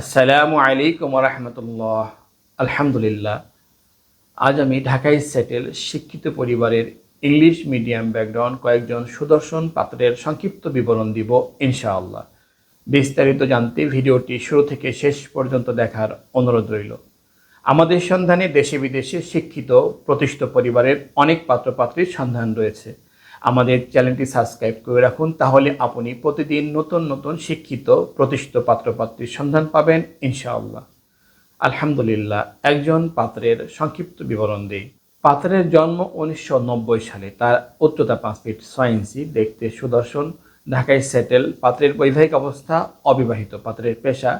আসসালামু আলাইকুম রহমতুল্লাহ। আলহামদুলিল্লাহ, আজ আমি ঢাকায় সেটেল শিক্ষিত পরিবারের ইংলিশ মিডিয়াম ব্যাকগ্রাউন্ড কয়েকজন সুদর্শন পাত্রের সংক্ষিপ্ত বিবরণ দিব ইনশাআল্লাহ। বিস্তারিত জানতে ভিডিওটি শুরু থেকে শেষ পর্যন্ত দেখার অনুরোধ রইল। আমাদের সন্ধানে দেশে বিদেশে শিক্ষিত, প্রতিষ্ঠিত পরিবারের অনেক পাত্রপাত্রীর সন্ধান রয়েছে। আমাদের চ্যানেলটি সাবস্ক্রাইব করে রাখুন, তাহলে আপনি প্রতিদিন নতুন নতুন শিক্ষিত, প্রতিষ্ঠিত পাত্রপাত্রীর সন্ধান পাবেন, ইনশাআল্লাহ। আলহামদুলিল্লাহ, একজন পাত্রের সংক্ষিপ্ত বিবরণ দিই। পাত্রের জন্ম উনিশশো নব্বই সালে, তার উচ্চতা পাঁচ ফিট ছয় ইঞ্চি, দেখতে সুদর্শন, ঢাকায় সেটেল, পাত্রের বৈবাহিক অবস্থা, অবিবাহিত পাত্রের পেশা,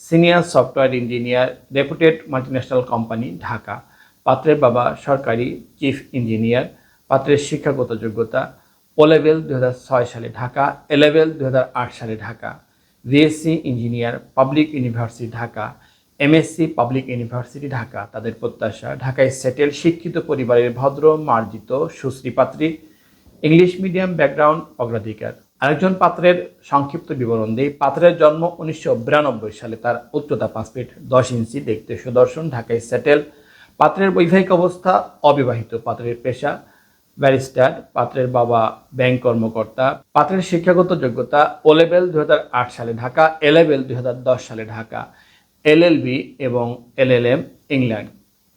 senior software engineer, reputed multinational company, Dhaka. পাত্রের বাবা সরকারি চিফ ইঞ্জিনিয়ার পাত্রের শিক্ষাগত যোগ্যতা ও লেভেল দু সালে ঢাকা এ লেভেল দু সালে Dhaka BSc engineer public university Dhaka MSc public university Dhaka, তাদের প্রত্যাশা, ঢাকায় সেটেল শিক্ষিত পরিবারের ভদ্র, মার্জিত, সুশ্রী পাত্রী ইংলিশ মিডিয়াম ব্যাকগ্রাউন্ড অগ্রাধিকার। আরেকজন পাত্রের সংক্ষিপ্ত বিবরণ দিই। পাত্রের জন্ম উনিশশো বিরানব্বই সালে, তার উচ্চতা পাঁচ ফিট দশ ইঞ্চি, দেখতে সুদর্শন, ঢাকায় সেটেল পাত্রের বৈবাহিক অবস্থা অবিবাহিত, পাত্রের পেশা ব্যারিস্টার, পাত্রের বাবা, ব্যাংক কর্মকর্তা, পাত্রের শিক্ষাগত যোগ্যতা ও লেভেল দুহাজার আট সালে ঢাকা এ লেভেল দশ সালে ঢাকা এলএলবি এবং LLM England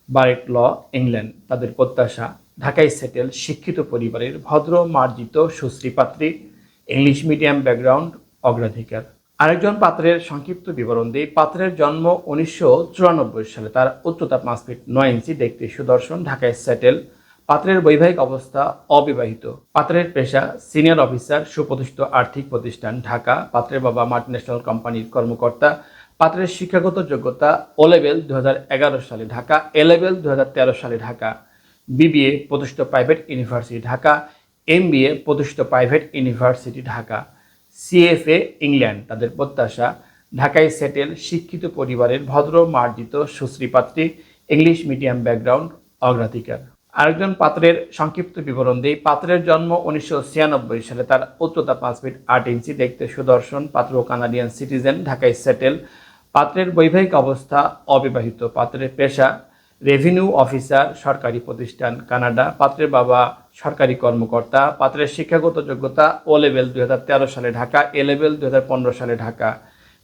bar at law England, তাদের প্রত্যাশা, ঢাকায় সেটেল, শিক্ষিত পরিবারের ভদ্র, মার্জিত, সুশ্রী পাত্রী, ইংলিশ মিডিয়াম ব্যাকগ্রাউন্ড, অগ্রাধিকার। আরেকজন পাত্রের সংক্ষিপ্ত বিবরণ দিই পাত্রের জন্ম উনিশশো চুরানব্বই সালে তার উচ্চতা পাঁচ ফিট নয় ইঞ্চি, দেখতে সুদর্শন, ঢাকায় সেটেল পাত্রের বৈবাহিক অবস্থা অবিবাহিত। পাত্রের পেশা সিনিয়র অফিসার, সুপ্রতিষ্ঠিত আর্থিক প্রতিষ্ঠান, ঢাকা, পাত্রের বাবা মাল্টিন্যাশনাল কোম্পানির কর্মকর্তা, পাত্রের শিক্ষাগত যোগ্যতা ও লেভেল দু হাজার এগারো সালে ঢাকা এ লেভেল দু হাজার তেরো সালে ঢাকা বিবিএ প্রতিষ্ঠিত private university Dhaka M B A প্রতিষ্ঠিত private university Dhaka CFA England তাদের প্রত্যাশা, ঢাকায় সেটেল শিক্ষিত পরিবারের ভদ্র, মার্জিত, সুশ্রী পাত্রী ইংলিশ মিডিয়াম ব্যাকগ্রাউন্ড অগ্রাধিকার। আরেকজন পাত্রের সংক্ষিপ্ত বিবরণ দিই। পাত্রের জন্ম উনিশশো ছিয়ানব্বই সালে। তার উচ্চতা পাঁচ ফিট আট ইঞ্চি। দেখতে সুদর্শন। পাত্র কানাডিয়ান সিটিজেন। ঢাকায় সেটেল। পাত্রের বৈবাহিক অবস্থা অবিবাহিত। পাত্রের পেশা রেভিনিউ অফিসার, সরকারি প্রতিষ্ঠান, কানাডা। পাত্রের বাবা সরকারি কর্মকর্তা। পাত্রের শিক্ষাগত যোগ্যতা ও লেভেল দুই হাজার তেরো সালে ঢাকা। এ লেভেল দুই হাজার পনেরো সালে ঢাকা।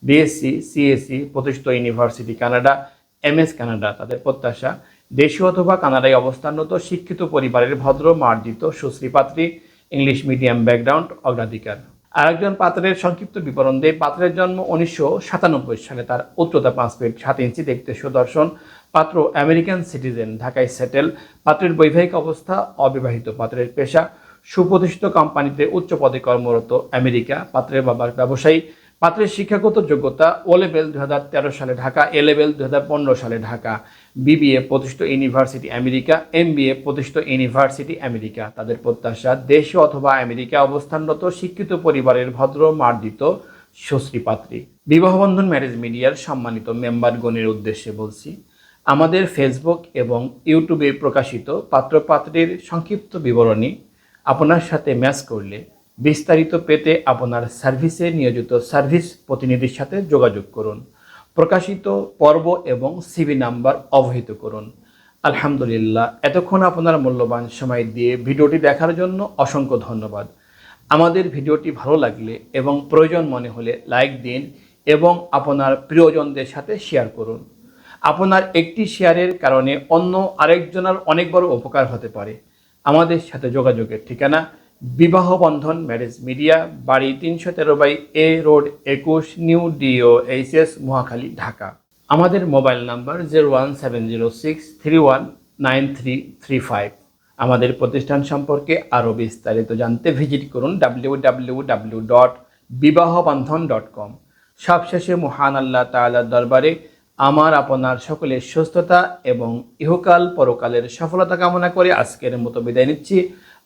বিএসসি সিএসসি প্রতিষ্ঠিত ইউনিভার্সিটি কানাডা। MS Canada. তাদের প্রত্যাশা দেশীয় অথবা কানাডায় অবস্থানরত শিক্ষিত পরিবারের ভদ্র, মার্জিত, সুশ্রী পাত্রী, ইংলিশ মিডিয়াম ব্যাকগ্রাউন্ড, অগ্রাধিকার। আরেকজন পাত্রের সংক্ষিপ্ত বিবরণ দেয়, পাত্রের জন্ম উনিশশো সাতানব্বই সালে। তার উচ্চতা পাঁচ ফিট সাত ইঞ্চি, দেখতে সুদর্শন। পাত্র আমেরিকান সিটিজেন, ঢাকায় সেটেল। পাত্রের বৈবাহিক অবস্থা, অবিবাহিত পাত্রের পেশা। সুপ্রতিষ্ঠিত কোম্পানিতে উচ্চ পদে কর্মরত আমেরিকা। পাত্রের বাবার ব্যবসায়ী। পাত্রের শিক্ষাগত যোগ্যতা ও লেভেল দু তেরো সালে ঢাকা, এ লেভেল দু পনেরো সালে ঢাকা, বিবিএ প্রতিষ্ঠিত ইউনিভার্সিটি আমেরিকা এম প্রতিষ্ঠিত ইউনিভার্সিটি আমেরিকা। তাদের প্রত্যাশা দেশে অথবা আমেরিকা অবস্থানরত শিক্ষিত পরিবারের ভদ্র, মার্জিত, সুশ্রী পাত্রী। বিবাহবন্ধন ম্যারেজ মিডিয়ার সম্মানিত মেম্বারগণের উদ্দেশ্যে বলছি, আমাদের ফেসবুক এবং ইউটিউবে প্রকাশিত পাত্রপাত্রীর সংক্ষিপ্ত বিবরণী আপনার সাথে ম্যাচ করলে বিস্তারিত পেতে আপনার সার্ভিসে নিয়োজিত সার্ভিস প্রতিনিধির সাথে যোগাযোগ করুন। প্রকাশিত পর্ব এবং সিবি নাম্বার অবহিত করুন। আলহামদুলিল্লাহ, এতক্ষণ আপনার মূল্যবান সময় দিয়ে ভিডিওটি দেখার জন্য অসংখ্য ধন্যবাদ। আমাদের ভিডিওটি ভালো লাগলে এবং প্রয়োজন মনে হলে লাইক দিন এবং আপনার প্রিয়জনদের সাথে শেয়ার করুন। আপনার একটি শেয়ারের কারণে অন্য আরেকজনের অনেক বড় উপকার হতে পারে। আমাদের সাথে যোগাযোগের ঠিকানা বিবাহ বন্ধন ম্যারেজ মিডিয়া বাড়ি তিনশো তেরো বাই এ রোড একুশ new DO HS Mohakhali, Dhaka. আমাদের mobile number zero one seven zero six three one nine three three five আমাদের প্রতিষ্ঠান সম্পর্কে আরও বিস্তারিত জানতে ভিজিট করুন W W W dot Bibahabandhan dot com সবশেষে মহান আল্লাহ তাআলার দরবারে আমার, আপনার সকলের সুস্থতা এবং ইহকাল পরকালের সফলতা কামনা করে আজকের মতো বিদায় নিচ্ছি।